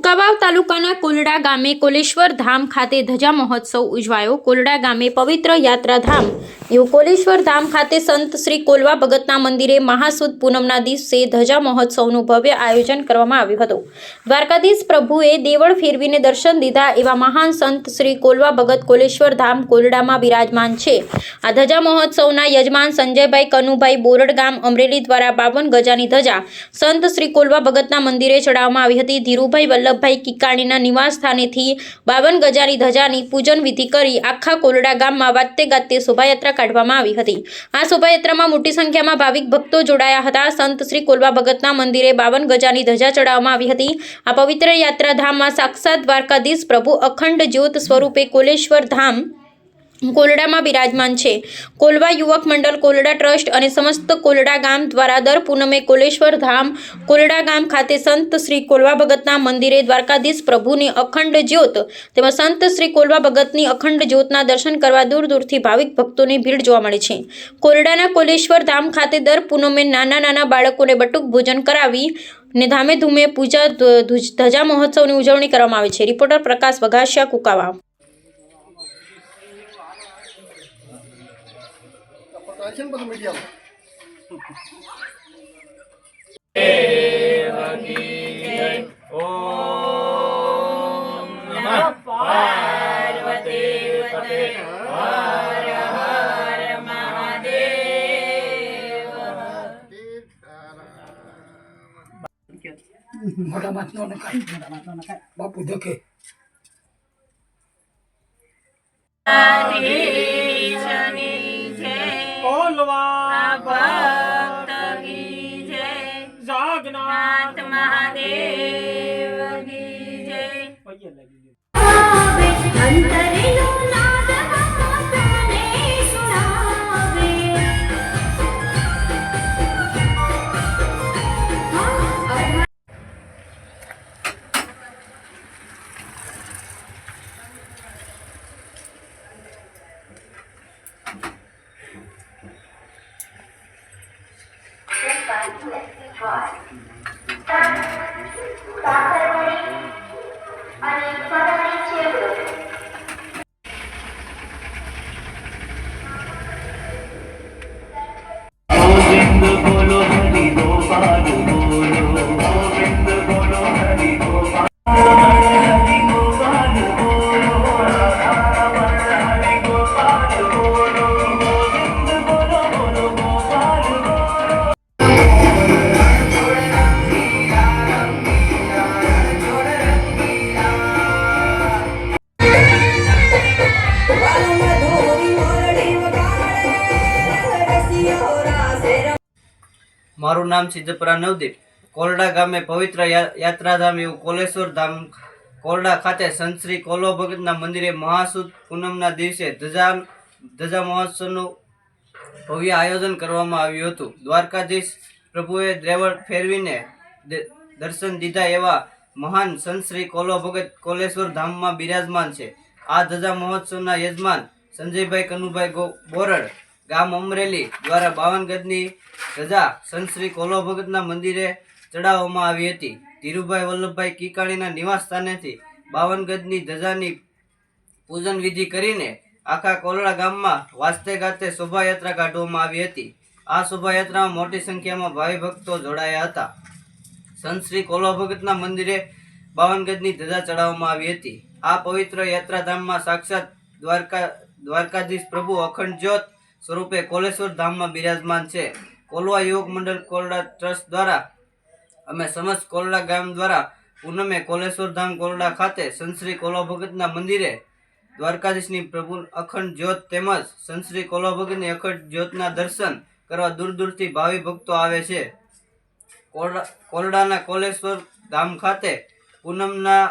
કુકાવાવ તાલુકાના કોલડા ગામે કોલેશ્વર ધામ ખાતે ધજા મહોત્સવ ઉજવાયો. કોલડા ગામે પવિત્ર યાત્રાધામ. એવું કોલેશ્વર ધામ ખાતે સંત શ્રી કોલવા ભગતના મંદિરે મહાસુદ પૂનમના દિવસે ધજા મહોત્સવનું ભવ્ય આયોજન કરવામાં આવ્યું હતું. દ્વારકાધીશ પ્રભુએ દેવળ ફેરવીને દર્શન દીધા એવા મહાન સંત શ્રી કોલવા ભગત કોલેશ્વર ધામ કોલડામાં બિરાજમાન છે. આ ધજા મહોત્સવના યજમાન સંજયભાઈ કનુભાઈ બોરડ ગામ અમરેલી દ્વારા બાવન ગજાની ધજા સંત શ્રી કોલવા ભગતના મંદિરે ચડાવવામાં આવી હતી. ધીરુભાઈ વલ્લભભાઈ કિકાણીના નિવાસ સ્થાનેથી બાવન ગજાની ધજાની પૂજન વિધિ કરી આખા કોલડા ગામમાં વાતે ગાતે શોભાયાત્રા કાઢવામાં આવી હતી. આ શોભાયાત્રામાં મોટી સંખ્યામાં ભાવિક ભક્તો જોડાયા હતા. સંત શ્રી કોલવા ભગતના મંદિરે બાવન ગજાની ધજા ચડાવવામાં આવી હતી. આ પવિત્ર યાત્રાધામમાં સાક્ષાત દ્વારકાધીશ પ્રભુ અખંડ જ્યોત સ્વરૂપે કોલેશ્વર ધામ કોલડામાં બિરાજમાન છે. કોલવા યુવક મંડળ, કોલડા ટ્રસ્ટ અને સમસ્ત કોલડા ગામ દ્વારા દર પૂનમે કોલેશ્વર ધામ, કોલડા ગામ ખાતે સંત શ્રી કોલવા ભગતના મંદિરે દ્વારકાધીશ પ્રભુની અખંડ જ્યોત તેમજ સંત શ્રી કોલવા ભગતની અખંડ જ્યોતના દર્શન કરવા દૂર દૂરથી ભાવિક ભક્તોની ભીડ જોવા મળે છે. કોલડાના કોલેશ્વર ધામ ખાતે દર પૂનમે નાના નાના બાળકોને બટુક ભોજન કરાવી ને ધામે ધૂમે પૂજા ધજા મહોત્સવની ઉજવણી કરવામાં આવે છે. રિપોર્ટર પ્રકાશ વઘાસિયા કુકાવા. છે ને બધું મીડિયામાં મોટા માছ નો નખાય મોટા માছ નો નખાય બાપુ દેખે કોલવા বলবা Vai. મારું નામ સિદ્ધપરા નવદીપ. કોરડા ગામે પવિત્ર યાત્રાધામ એવું કોલેશ્વર ધામ કોરડા ખાતે સંત કોલો ભગતના મંદિરે મહાસુદ પૂનમના દિવસે ધજા ધજા મહોત્સવનું ભવ્ય આયોજન કરવામાં આવ્યું હતું. દ્વારકાધીશ પ્રભુએ દ્રેવડ ફેરવીને દર્શન દીધા એવા મહાન સંત કોલો ભગત કોલેશ્વર ધામમાં બિરાજમાન છે. આ ધજા મહોત્સવના યજમાન સંજયભાઈ કનુભાઈ બોરડ ગામ અમરેલી દ્વારા બાવન ગજની ધજા સંતશ્રી કોલો ભગતના મંદિરે ચડાવવામાં આવી હતી. ધીરુભાઈ વલ્લભભાઈ કિકાણીના નિવાસ સ્થાનેથી બાવન ગજની ધજાની પૂજન વિધિ કરીને આખા કોલડા ગામમાં વાસ્તે ગાતે શોભાયાત્રા કાઢવામાં આવી હતી. આ શોભાયાત્રામાં મોટી સંખ્યામાં ભાવિ ભક્તો જોડાયા હતા. સંતશ્રી કોલો ભગતના મંદિરે બાવન ગજની ધજા ચડાવવામાં આવી હતી. આ પવિત્ર યાત્રાધામમાં સાક્ષાત દ્વારકા, દ્વારકાધીશ પ્રભુ અખંડ જ્યોત સ્વરૂપે કોલેશ્વર ધામમાં બિરાજમાન છે. કોલવા યુવક મંડળ કોરડા ટ્રસ્ટ દ્વારા અમે સમસ્ત કોરડા ગામ દ્વારા પૂનમે કોલેશ્વર ધામ કોરડા ખાતે સંશ્રી કોલવા કોલો ભગતના મંદિરે દ્વારકાધીશની પ્રભુ અખંડ જ્યોત તેમજ સંશ્રી કોલવા ભગતની અખંડ જ્યોતના દર્શન કરવા દૂર દૂરથી ભાવિ ભક્તો આવે છે. કોરડા કોરડાના કોલેશ્વર ધામ ખાતે પૂનમના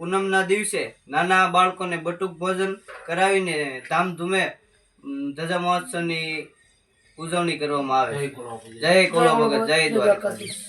પૂનમના દિવસે નાના બાળકોને બટુક ભોજન કરાવીને ધામધૂમે ધજા મહોત્સવની ઉજવણી કરવામાં આવે છે જય કોલો ભગત જય દ્વારકાધીશ